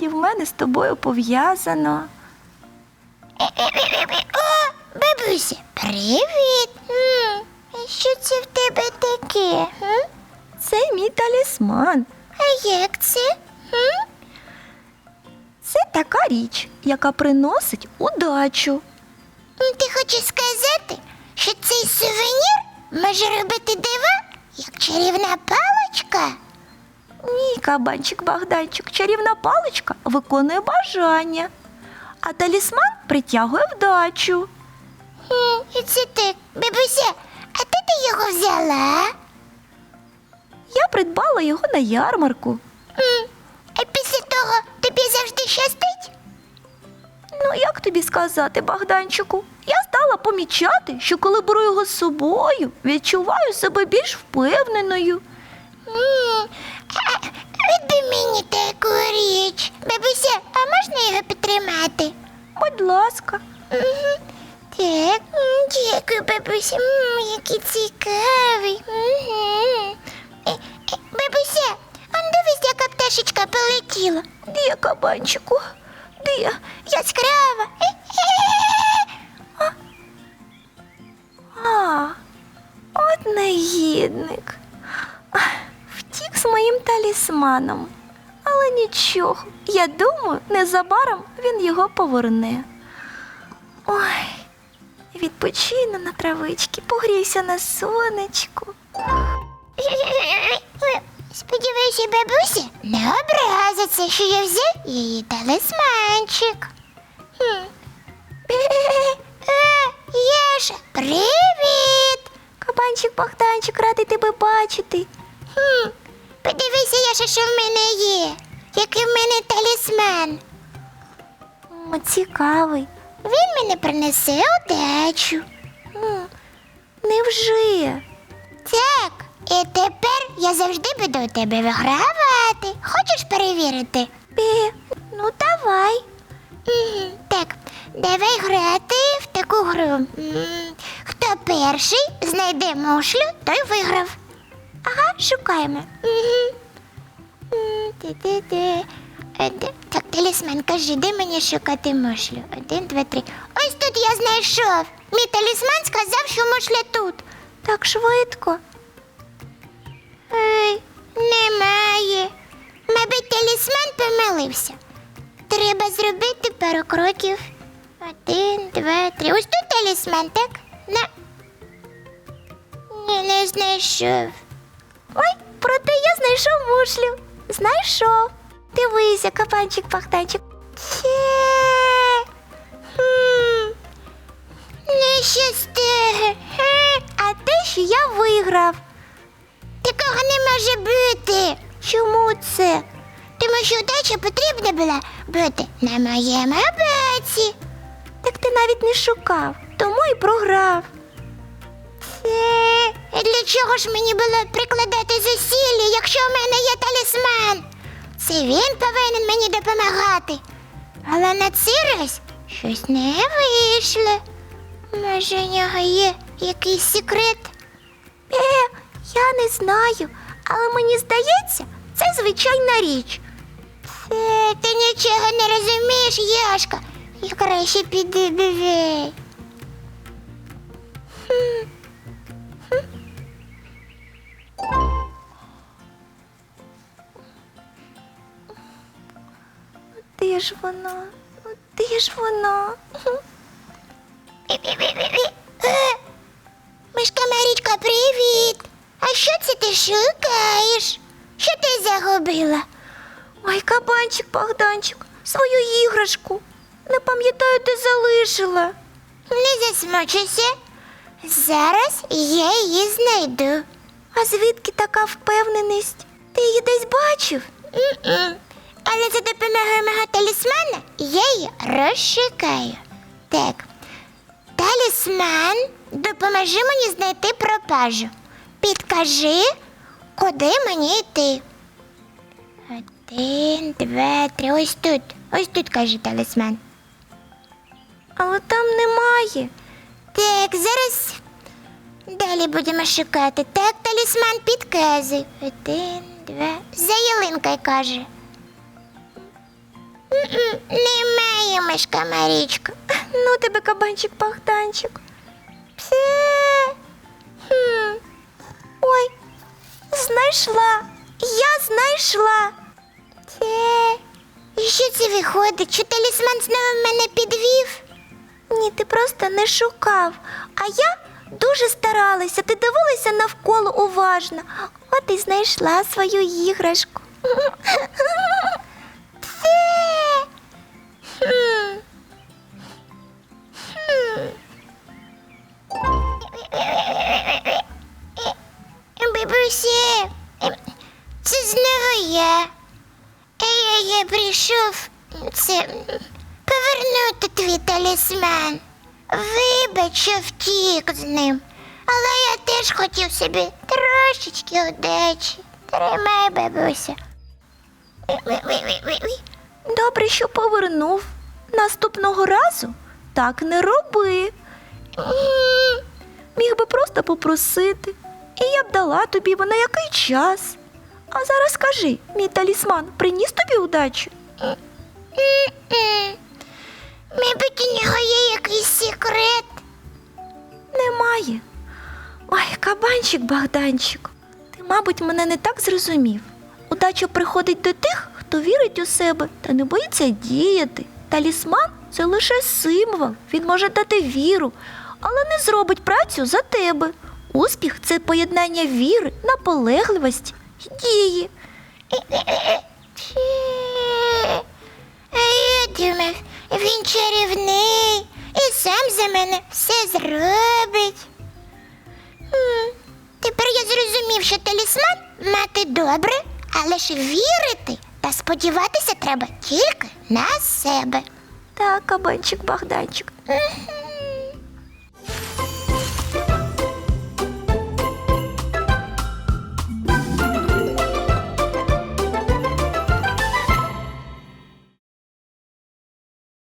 справді в мене з тобою пов'язано. О, бабуся, привіт. М, Що це в тебе таке? м? Це мій талісман. А як це? М? Це така річ, яка приносить удачу. М, Ти хочеш сказати, що цей сувенір може робити дива, як чарівна паличка? Ні, кабанчик Богданчик, чарівна паличка виконує бажання, а талісман притягує вдачу. І це так, бабуся, а де ти його взяла? Я придбала його на ярмарку. А після того тобі завжди щастить? Ну, як тобі сказати, Богданчику? Я стала помічати, що коли беру його з собою, відчуваю себе більш впевненою. М, бабуся. Який цікавий. Е, е, Бабуся, он дивись, яка пташечка полетіла. де кабанчику? Де? Яскрава. А, от негідник. Втік з моїм талісманом. Але нічого, я думаю, незабаром він його поверне. Ой, відпочину на травичці, погрійся на сонечку. Сподіваюся, бабуся не образиться, що я взяв її талисманчик. Хм. Е, Єша, привіт! Кабанчик Богданчик, радий тебе бачити. Хм. Подивися, Яша, що в мене є. Який в мене талісман. О, цікавий. Він мене принесе удачу. М, Невже? Так, і тепер я завжди буду у тебе вигравати. Хочеш перевірити? Е, ну давай. Мгм, Так, давай грати в таку гру. М, Хто перший знайде мушлю, той виграв. Ага, шукаємо. Мгм. М, ти-ти-ти. Так, талісман, кажи, де мені шукати мушлю? Один, два, три. Ось тут я знайшов. Мій талісман сказав, що мушля тут. Так швидко. Ой, немає. Мабуть, талісман помилився. Треба зробити пару кроків. Один, два, три. Ось тут талісман, так? На. Ні, не знайшов. Ой, проте я знайшов мушлю. Знайшов. Дивися, кабанчик. Це. Не щастить. А те, що я виграв. Такого не може бути. Чому це? Тому що удача потрібна була бути на моєму боці. Так ти навіть не шукав, тому і програв. Це для чого ж мені було прикладати зусилля, якщо в мене є талісман? Це він повинен мені допомагати. Але на цей раз щось не вийшло. Може, у нього є якийсь секрет? Е, я не знаю, але мені здається, це звичайна річ. Це ти нічого не розумієш, Яшка. Я краще піди бивей. Де ж вона? Ну, Де ж вона? Е, Мишка Марічка, привіт! А що це ти шукаєш? Що ти загубила? Ой, кабанчик Богданчик, свою іграшку. Не пам'ятаю, де залишила. Не засмучуйся. Зараз я її знайду. А звідки така впевненість? Ти її десь бачив? М-м. Але за допомогою мого талісмана я її розшукаю. Так. Талісман, допоможи мені знайти пропажу. Підкажи, куди мені йти. Один, два, три. Ось тут. Ось тут каже талісман. Але там немає. Так, зараз далі будемо шукати. Так, талісман підказуй. Один, два. За ялинкою каже. Немає мишка Марічка. Ну тебе кабанчик. Це. Хм. Ой, знайшла. Я знайшла. Це. І що це виходить? Що талісман знову мене підвів? Ні, ти просто не шукав. А я дуже старалася. Ти дивилася навколо уважно. От і знайшла свою іграшку. Бабуся, це знову я. Я, я прийшов це повернути твій талісман. Вибач, що втік з ним. Але я теж хотів собі трошечки удачі. Тримай, бабуся. Добре, що повернув. Наступного разу так не роби. Міг би просто попросити, і я б дала тобі його на який час. А зараз скажи, мій талісман приніс тобі удачу? Мабуть, у нього є якийсь секрет. Немає. Ой, кабанчик Богданчик, ти, мабуть, мене не так зрозумів. Удача приходить до тих, хто вірить у себе та не боїться діяти. Талісман це лише символ, він може дати віру, але не зробить працю за тебе. Успіх це поєднання віри, наполегливості й дії. Чи... А я думав, він чарівний і сам за мене все зробить. М, Тепер я зрозумів, що талісман мати добре, але ж вірити та сподіватися треба тільки на себе. Так, кабанчик Богданчик. Мгм.